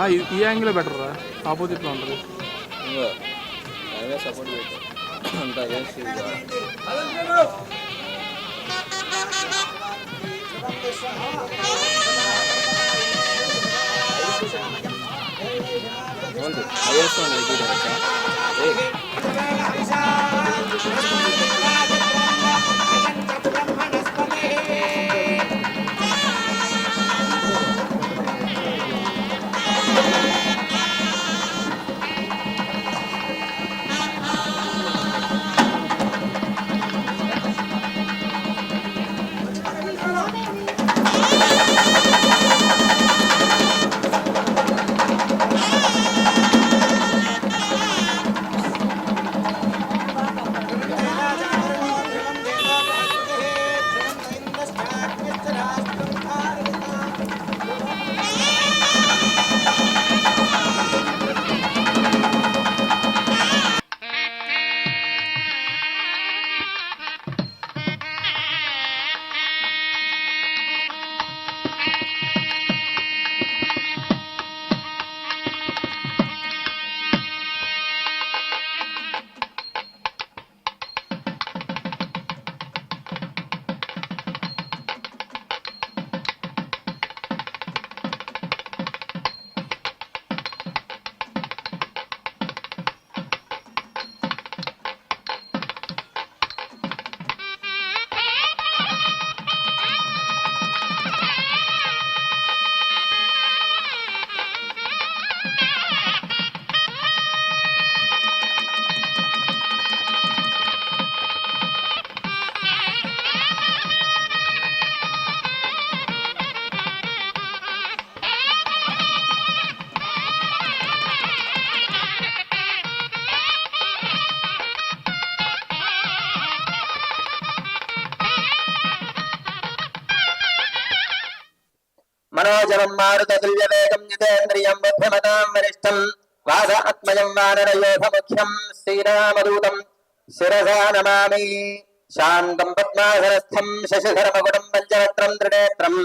ఆ, ఈ- ఈ యాంగిల్ బెటర్ రా. ఆపోజిట్లో ఉంటుంది. సపోర్ట్ అంత అగేన్స్ట్ అగేన్స్ట్ मनोजनम् मारुततुल्यवेगम् जितेन्द्रियम् बुद्धिमताम् वरिष्ठम् वास आत्मयम् वानरयोधमुख्यम् श्रीरामदूतम् शिरसा नमामि शान्तम् पद्मासनस्थम् शशिधर्मगुणम् पञ्चवक्त्रम् त्रिनेत्रम्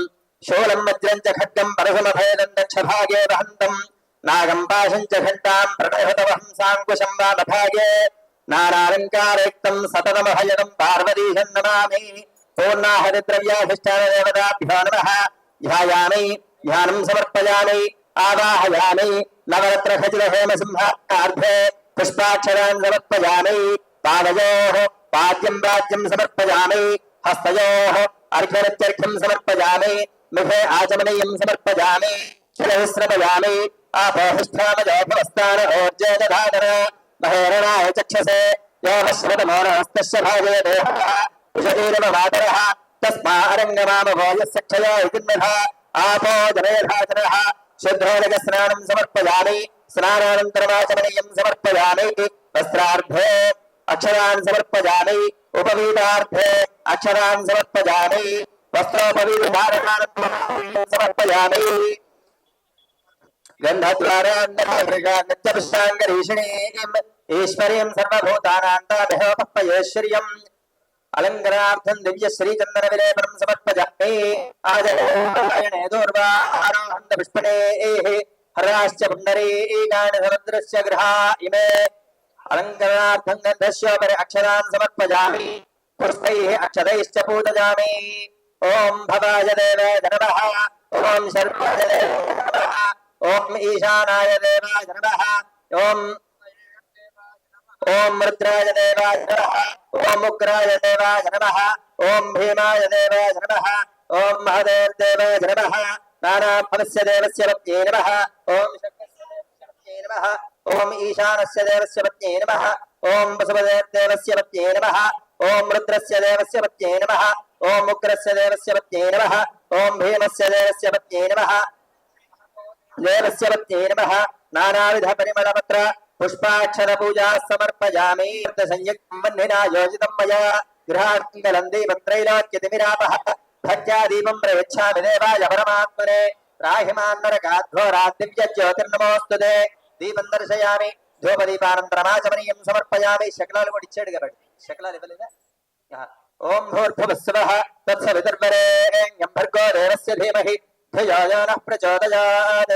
शूलम् वज्रम् च खड्गम् परशुमभेदम् दक्षभागे वहन्तम् नागम् पाशम् च घण्टाम् प्रणयहतवहंसाङ्कुशम् वा नभागे नानालङ्कारयुक्तम् सततमभयदम् पार्वतीशम् नमामि पूर्णाहरिद्रव्याभिष्टानदेवताभ्यो नमः ध्यानम ध्यानं समर्पयामै, आवाहयामै नवरत्न खचित होम सिंहार्थे पुष्पाक्षरान् समर्पयामै, पादयोः, पाद्यं वाद्यं समर्पयामै, हस्तयोः अर्घ्यरत्यर्थं समर्पयामै, मुखे आचमनीयं समर्पयामै शिरः श्रमयामै ओर्जे दधाधर महेरणाय चक्षसे योगश्रवतमोरहस्तस्य भागे देहः उषतीरमवादरः तस्मारङ्गमामभोजस्यक्षयोगिन्मधा आपो जनेधाचनः शुद्धोदकस्नानं समर्पयामि। स्नानानन्तरमाचमनीयं समर्पयामि। वस्त्रार्थे अक्षरान् समर्पयामि। उपवीतार्थे अक्षरान् समर्पयामि। वस्त्रोपवीतधारणान् समर्पयामि। गन्धद्वारान्नभागृगान्नत्यपुष्टाङ्गरीषणीम् ईश्वर्यं सर्वभूतानान्तामहोपयैश्वर्यम् अलङ्करार्थं दिव्य श्रीचन्दन विले परं समर्पजामि आजयणे दूर्वाहारान्द पुष्पणेः हराश्च पुण्डरीकाणि समुद्रस्य गृहा इमे। अलङ्करणार्थं गन्धस्योपरि अक्षरान् समर्पजामि। पुष्पैः अक्षरैश्च पूजयामि। ॐ भवाय देव नमः। ॐ सर्वाय देव नमः। ॐ ईशानाय देवाय नमः। ॐ ఓం రుద్రాయ దేవాయ నమ. ఓం ఉగ్రాయ దేవాయ నమ. ఓం భీమాయ దేవాయ నమ. ఓం మహదేవ దేవాయ నమః. నానాభవస్య దేవస్య పత్యే నమ. ఓం శక్రస్య దేవస్య ఓం ఈశానస్య దేవస్య పత్యే నమ. ఓం వసుపదేవ దేవస్య పత్యే నమ. ఓం రుద్రస్య దేవస్య పత్యే నమ. ఓం ఉగ్రస్య దేవస్య పత్యే నమ. ఓం భీమస్య దేవస్య పత్యే నమ. దేవస్య పత్యే నమ. నానావిధ పరిమళపత్ర పుష్పాక్షర పూజా సమర్పయామి సంయుక్తం వన్నినా యోజితం మయా. గృహార్థం గలంది పత్రైలోక్యతిమిరాపః భక్త్యా దీపం ప్రయచ్ఛామి దేవాయ పరమాత్మనే. రాహిమాన్నరకాధ్వోరాత్ దివ్య జ్యోతిర్నమోస్తుతే దీపం దర్శయామి. ధూపదీపానంతరమాచమనీయం సమర్పయామి. శకలాలు కూడా ఇచ్చాడు కాబట్టి. శకలాలు ఇవ్వలేదా? ఓం భూర్భువస్సువః తత్సవితుర్వరేణ్యం భర్గో దేవస్య ధీమహి. ధియో ప్రచోదయాత్.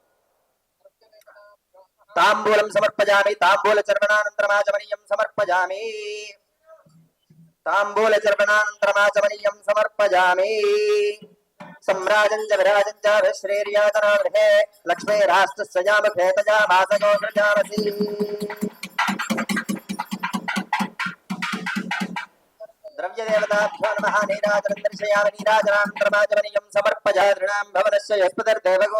ताम्बूलं समर्पयामि ताम्बूलचर्वणानन्तरमाचमनीयं समर्पयामि। ताम्बूलचर्वणानन्तरमाचमनीयं समर्पयामि। सम्राजं च विराजं च विश्रेर्यातनागृहे लक्ष्मीराष्ट्रस्वजामुखे तजा मासगो प्रजामसि द्रव्यदेवताभ्यो नमः, नीराजनं दर्शयामि नीराजनान्तरमाचमनीयं समर्पया दृढां भवनस्य यस्पतिर्देवगो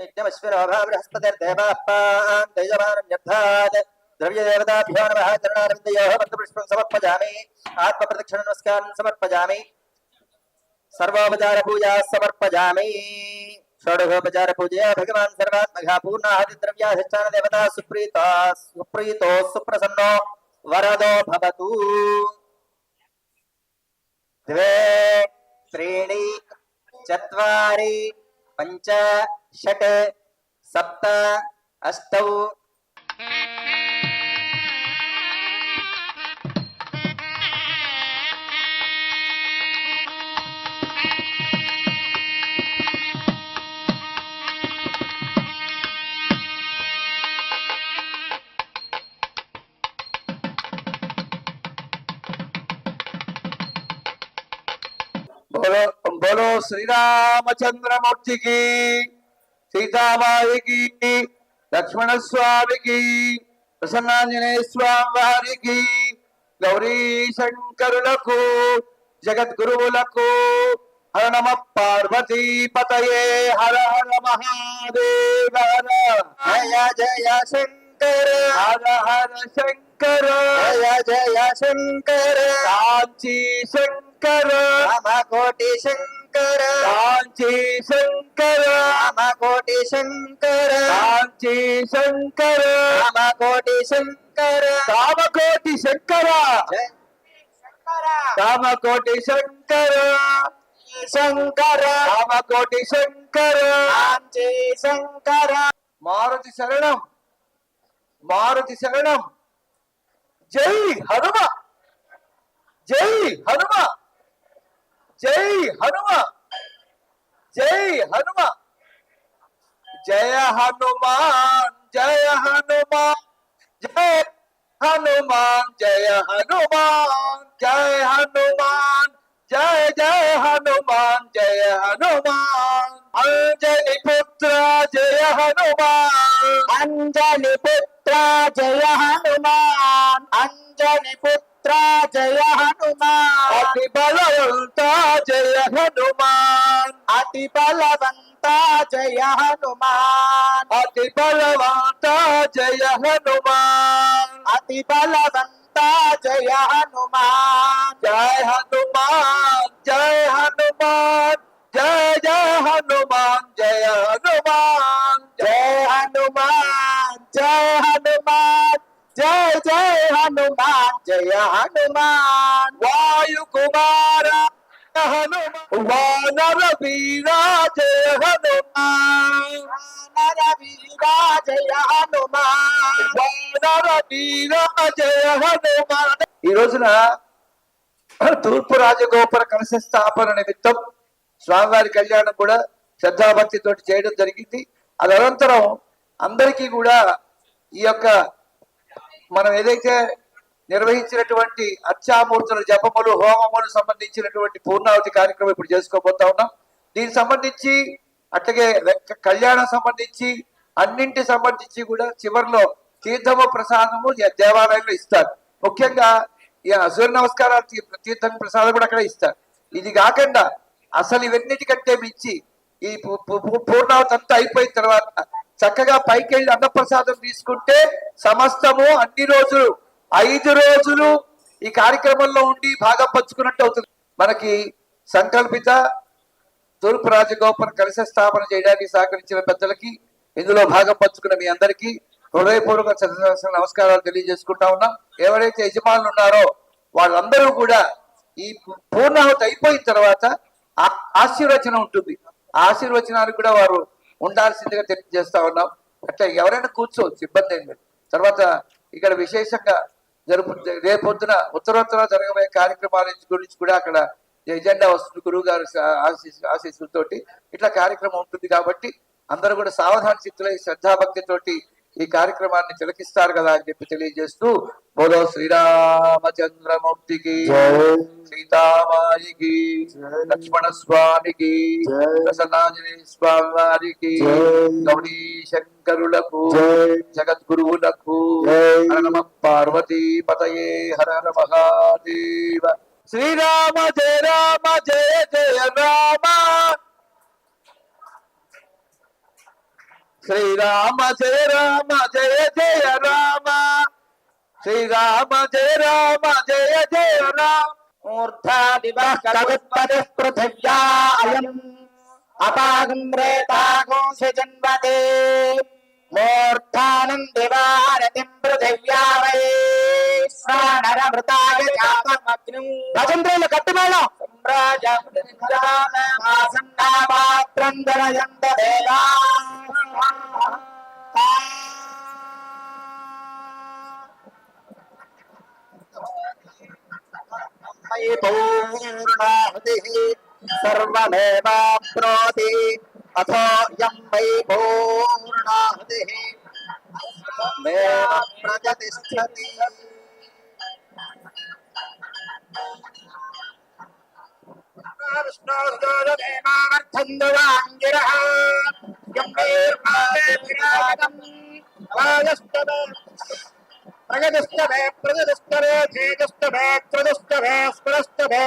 यज्ञमश्विनोभा बृहस्पतिर्देवापान् दैजमानन्यर्थात् द्रव्यदेवताभ्यो नमः समर्पयामि आत्मप्रदक्षिणनमस्कारं समर्पयामि सर्वोपचारपूजाः समर्पयामि षोडशोपचारपूजया भगवान् सर्वात्मघा सुप्रीता सुप्रीतो सुप्रसन्नो वरदो भवतु। द्वे, त्रीणि, चत्वारि। पञ्च षट् सप्त अष्टौ। बोलो। बोलो श्री रामचंद्र मूर्ति की सीतामाई की लक्ष्मण स्वामी की प्रसन्नांजनेय स्वामी वारी की గౌరీ శంకరులకు జగద్గురువులకు హర నమ పార్వతీ పతయే హర హర మహాదేవ హర जय जय शङ्कर హర హర శంకర जय जय शङ्कर కాంచీ శంకర శంకర రామకోటి శంకర. కాంచీ శంకర. రామకోటి శంకర. కాంచీ శంకర. రామకోటి శంకర. రామకోటి శంకర. రామకోటి శంకర. శంకర. రామకోటి శంకర. కాంచీ శంకర. మారుతి శరణం. మారుతి శరణం. జై హనుమ. జై హనుమ. జై హనుమ! జై హనుమ! జయ హనుమాన్ జయ హనుమాన్ జయ హనుమాన్ జయ హనుమాన్ జయ హనుమాన్ జయ జయ హనుమాన్ జయ హనుమాన్. అంజలి పుత్ర జయ హనుమాన్. అంజలి పుత్ర జయ హనుమాన్. అంజలి పుత్ర జయ హనుమాన్. అతి బలవంత జయ హనుమాన్. అతి బలవంత జయ హనుమాన్. అతి బలవంత జయ హనుమాన్. అతి బలవంత జయ హనుమాన్. జయ హనుమాన్ జయ హనుమాన్ జయ జయ హనుమాన్. జయ జయ హనుమాన్ జయ హనుమాన్. వాయు కుమార హనుమాన్. వానర వీరా జయ హనుమాన్. వీరా జయ హనుమాన్. వానర వీరా జయ హనుమాన్. ఈ రోజున తూర్పు రాజగోపుర కలశ స్థాపన నిమిత్తం స్వామివారి కళ్యాణం కూడా శ్రద్ధాభక్తితో చేయడం జరిగింది. అది అనంతరం అందరికీ కూడా ఈ యొక్క మనం ఏదైతే నిర్వహించినటువంటి అర్చామూర్తుల జపములు హోమములు సంబంధించినటువంటి పూర్ణావతి కార్యక్రమం ఇప్పుడు చేసుకోబోతా ఉన్నాం. దీనికి సంబంధించి అట్లాగే కళ్యాణం సంబంధించి అన్నింటి సంబంధించి కూడా చివరిలో తీర్థము ప్రసాదము ఈ దేవాలయంలో ఇస్తారు. ముఖ్యంగా ఈ సూర్య నమస్కారాలు తీర్థం ప్రసాదం కూడా అక్కడ ఇస్తారు. ఇది కాకుండా అసలు ఇవన్నిటికంటే మించి ఈ పూర్ణావతి అంతా అయిపోయిన తర్వాత చక్కగా పైకి వెళ్ళి అన్నప్రసాదం తీసుకుంటే సమస్తము అన్ని రోజులు ఐదు రోజులు ఈ కార్యక్రమంలో ఉండి భాగం పంచుకున్నట్టు అవుతుంది. మనకి సంకల్పిత తూర్పు రాజగోపురం కలిసి స్థాపన చేయడానికి సహకరించిన పెద్దలకి ఇందులో భాగం పంచుకున్న మీ అందరికీ హృదయపూర్వక నమస్కారాలు తెలియజేసుకుంటా ఉన్నాం. ఎవరైతే యజమానులు ఉన్నారో వాళ్ళందరూ కూడా ఈ పూర్ణాహుతి అయిపోయిన తర్వాత ఆ- ఆశీర్వచనం ఉంటుంది. ఆశీర్వచనానికి కూడా వారు ఉండాల్సిందిగా తెలియజేస్తా ఉన్నాం. అట్లా ఎవరైనా కూర్చోవచ్చు ఇబ్బంది ఏం లేదు. తర్వాత ఇక్కడ విశేషంగా జరుపు రేపొద్దున ఉత్తరోత్తర జరగబోయే కార్యక్రమాల గురించి కూడా అక్కడ ఎజెండా వస్తుంది గురువు గారు ఆశీస్సులతోటి. ఇట్లా కార్యక్రమం ఉంటుంది కాబట్టి అందరూ కూడా సావధాన చిత్తులై శ్రద్ధాభక్తితోటి ఈ కార్యక్రమాన్ని తిలకిస్తారు కదా అని చెప్పి తెలియజేస్తూ బోలో శ్రీరామచంద్రమూర్తికి సీతామాయికి లక్ష్మణ స్వామికి ప్రసన్నాంజనేయ స్వామి వారికి గౌరీ శంకరులకు జగద్గురువులకు నమ పార్వతీ పతయే హర హర మహాదేవ. శ్రీరామ జయ రామ జయ జయ రామ. శ్రీరామ జయ రామ జయ జయ రామ. శ్రీరామ జయ రామ జయ జయ రామ. మూర్ధాదివృత్పతి పృథివ్యా అయం. అపాగం రేతాగం సుజన్మతే మూర్ధానం దివారతిం పృథివ్యా వై. ప్రాణరమృతాయ జాతమగ్నం. భజంద్రులు కట్టుమేళం సమ్రాజ మాసన్నామాత్రం ధనయంత దేవా మయి సర్వమేవాప్నోతి అథో యం మయి మేవ ప్రజతిష్ఠతి విష్ణోర్గోరమేమార్థందువాంగిరః యం మేర్మాదే విరాగం వాయస్తమే ప్రగతిష్టమే ప్రగతిష్టమే తేజస్తమే త్రదుష్టమే స్మరస్తమే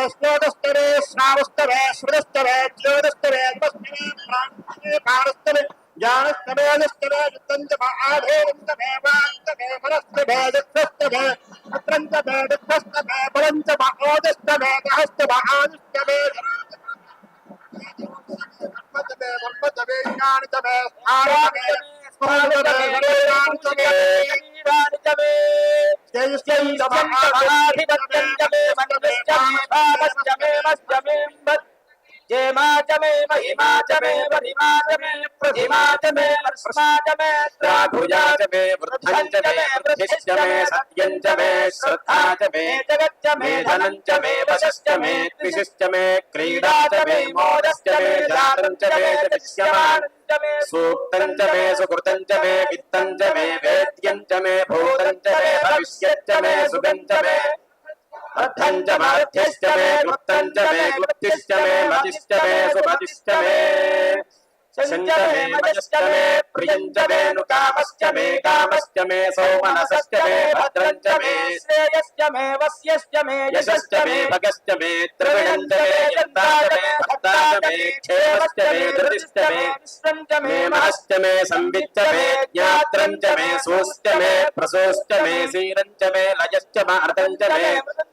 శ్లోకస్తమే శ్రావస్తమే స్మృతస్తమే జ్యోతిస్తమే అల్పస్తమే ప్రాణస్తమే పారస్తమే జ్ఞానస్తమే నిస్తమే యుద్ధంతమ ఆధేయంతమే వాంతమే మనస్తమే దిక్స్తమే పుత్రంతమే దిక్స్తమే బలంతమ ఓదస్తమే దహస్తమ ఆదిష్టమే ధర్మతమే ధర్మతమే జ్ఞానతమే స్థానతమే స్మరణతమే గణేశాంతమే సూక్తం చ మే సుకృతం చ మే విత్తం చ మే వేద్యం చ మే భూతం చ మే భవిష్యత్ చ మే సుగం చ మే అర్థం చ మాధ్యశ్చ మే క్లుప్తం చ మే క్లుప్తిశ్చ మే మతిశ్చ మే సుమతిశ్చ మే శంచ మే మజశ్చ మే ప్రియం చ మే ను కామశ్చ మే కామశ్చ మే సౌమనసశ్చ మే భద్రం చ మే శ్రేయశ్చ మే వస్యశ్చ మే యశశ్చ మే భగశ్చ మే ద్రవిణం చ మే యంతా చ మే భక్తా చ మే अर्थञ्च संविच्च मे ज्ञात्रञ्च मे सोश्च मे प्रसोश्च मे सीरञ्च मे लयश्च मे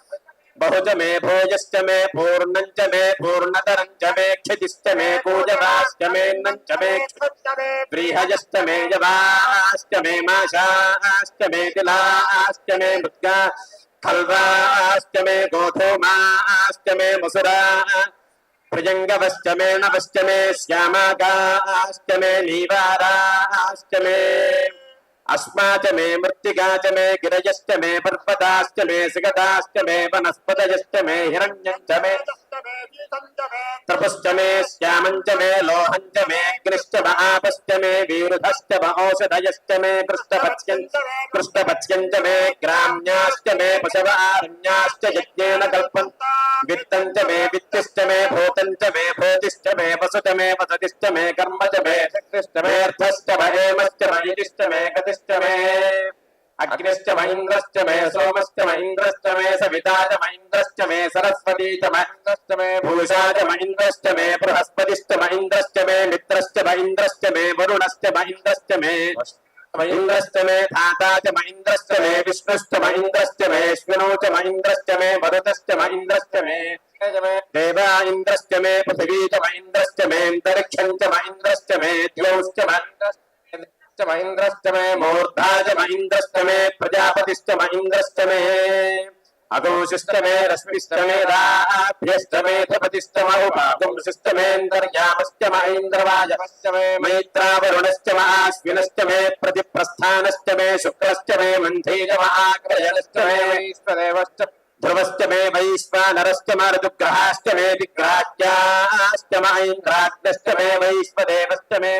बहुज मे भोजस्त मे पूर्ण मे पूर्णतरञ्च मे क्षितिश्च मे पूजवाश्च मे नंच मे बृहजस्त मे जवास्त मे माशास्त मे जलास्त मे मृत्का खल्वाश्च मे गोधूमाश्च मे मसुरा प्रजङ्गवश्च मे नवश्च मे श्यामागास्त मे नीवाराश्च मे अस्मा च मे मृत्ति मे गिरजश्च मे पर्वताश्च मे सिगताश्च मे वनस्पतयश्च मे हिरण्यञ्च मे आपश्च मे वीरुधश्च म औषधयश्च मे कृष्णपत्स्यञ्च कृष्णपत्स्यञ्च मे ग्राम्याश्च मे पशवारण्याश्च यज्ञेन कल्पन्त वित्तञ्च मे वित्तिश्च मे भूतञ्च मे भूतिश्च मे वसुच मे वसतिश्च मे कर्म च मे शक्तिश्च मे अर्थश्च म हेमश्च म इतिश्च मे गतिश्च मे अग्निश्च महेन्द्रश्च मे सोमश्च महेन्द्रश्च मे सविता च महेन्द्रश्च मे सरस्वती च महेन्द्रश्च मे भूषा च महेन्द्रश्च मे बृहस्पतिश्च महेन्द्रश्च मे मित्रश्च महेन्द्रश्च मे वरुणश्च महेन्द्रश्च मे महेन्द्रश्च मे धाता च महेन्द्रश्च मे विष्णुश्च महेन्द्रश्च मे मेऽश्विनौ च महेन्द्रश्च मे मरुतश्च महेन्द्रश्च मे देवा इन्द्रश्च मे पृथिवी च महेन्द्रश्च मेऽन्तरिक्षम् च महेन्द्रश्च मे द्यौश्च महेन्द्रश्च इन्द्रश्च च मे मूर्धा च महीन्द्रश्च मे प्रजापतिश्च महीन्द्रश्च मे। अगुंशिश्च मे रश्मिश्च मे राभ्यश्च मे धपतिश्च मौपागुंशिश्च महीन्द्रवायवश्च मे मैत्रावरुणश्च महाश्विनश्च मे प्रतिप्रस्थानश्च मे शुक्रश्च मे मन्थीज महाग्रयणश्च मे ध्रुवश्च मे वैश्वानरश्च मरुदुग्रहाश्च मे महीन्द्राग्नश्च मे वैश्वदेवश्च मे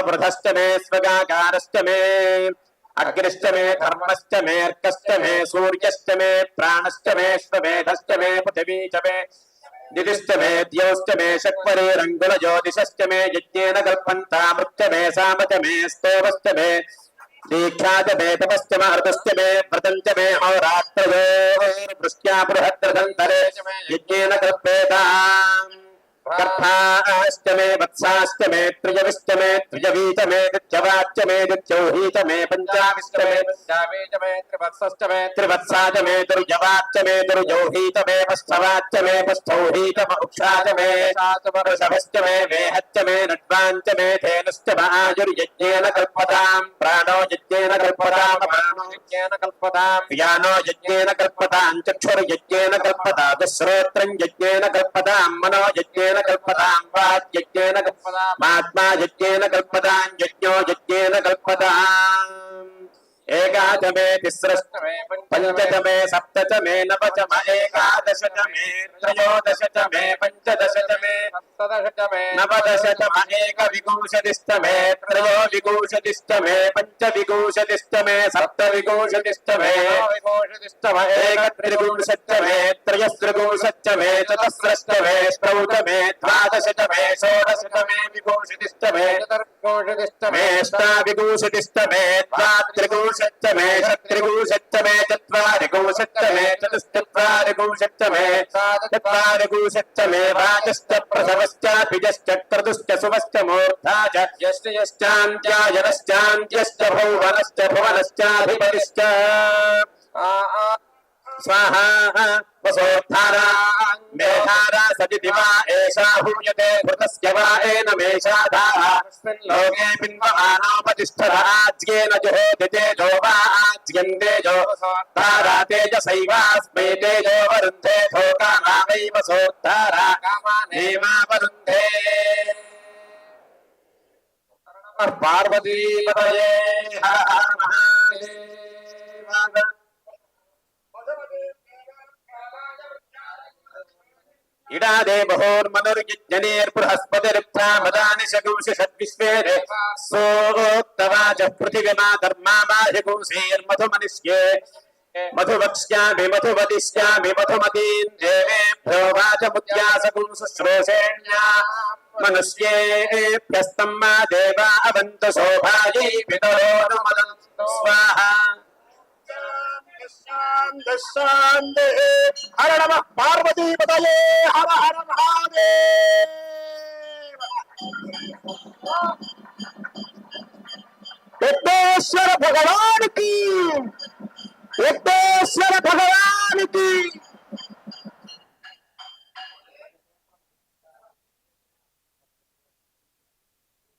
वृधश्च मे स्वगाकारश्च मे, अग्निश्च मे धर्मश्च मे मे, सूर्यश्च मे, प्राणश्च मे मे पृथिवी च मे दिदिश्च मे मे शक्वरे रङ्गुलज्योतिषश्च मे, यज्ञेन कल्पन्तामृत्य मे मे मे दीक्षा मे, तपश्च मे च मे बृहद्रथन्तरे यज्ञेन कल्पेताम्। गर्भाश्च मे वत्साश्च मे त्रिजविश्च मे त्रिजवीच मे मे मे पञ्चाविश्च मे त्रिवत्सश्च मे त्रिवत्सा च मे दुर्जवाच्च मे दुर्जौहीच मे मे पस्थौहीच उक्षा च मे वृषभश्च मे वेहच्च मे मे धेनुश्च महायुर्यज्ञेन कल्पताम् प्राणो यज्ञेन कल्पताम् यज्ञेन कल्पताम् यानो यज्ञेन कल्पताम् चक्षुर्यज्ञेन कल्पता श्रोत्रम् यज्ञेन कल्पताम् मनो यज्ञेन యజ్ఞేన కల్పతాం వాజ్ఞేన కల్పతాం. ఆత్మా యజ్ఞేన కల్పతాం యజ్ఞో యజ్ఞేన కల్పతాం. ఏకాదమే తిస్రష్టమే పంచదమే సప్తమే నవచమ ఏకాదశతమే త్రయోదశతమే పంచదశతమే च मे नव च म एकादश च मे त्रयोदश च मे पञ्चदश च मे सप्तदश च मे नवदश च म एकविंशतिश्च శ్చాభిజశ్చక్రతుశ్చ సుమశ్చ మూర్ధాశ్చాంత్యాయనశ్చాంత్యశ్చ భౌవనశ్చ భువనశ్చాధిపతిశ్చ స్వాహా వసోద్ధారా. मेधारा सदिति वा एषा भूयते भृतस्य वा येन मेषाधारा लोके बिम्बमानोपतिष्ठराज्येन जुहोति तेजो वा तेजो। तारा तेजसैवास्मै तेजो वरुन्धे धोकामावैव सोद्धारा। कामानेमावरुन्धे पार्वती पदये हर हर इडादे बहोर्मनुर्जनेर्बृहस्पतिर्भ्रामदानिशगुंसिषद्विश्वेरे सोक्तवाचः पृथिविमा धर्मामाहिगुंसीर्मधुमनिष्ये मधुवक्ष्यामि मधुमतिष्यामि मधुमतीन् देवेभ्यो देवा अवन्तु शोभायै स्वाहा சாந்த ஹர நம பார்வதி பதயே ஹர ஹர மகாதேவ் எட்டேஸ்வர பகவானுக்கு எட்டேஸ்வர பகவானுக்கு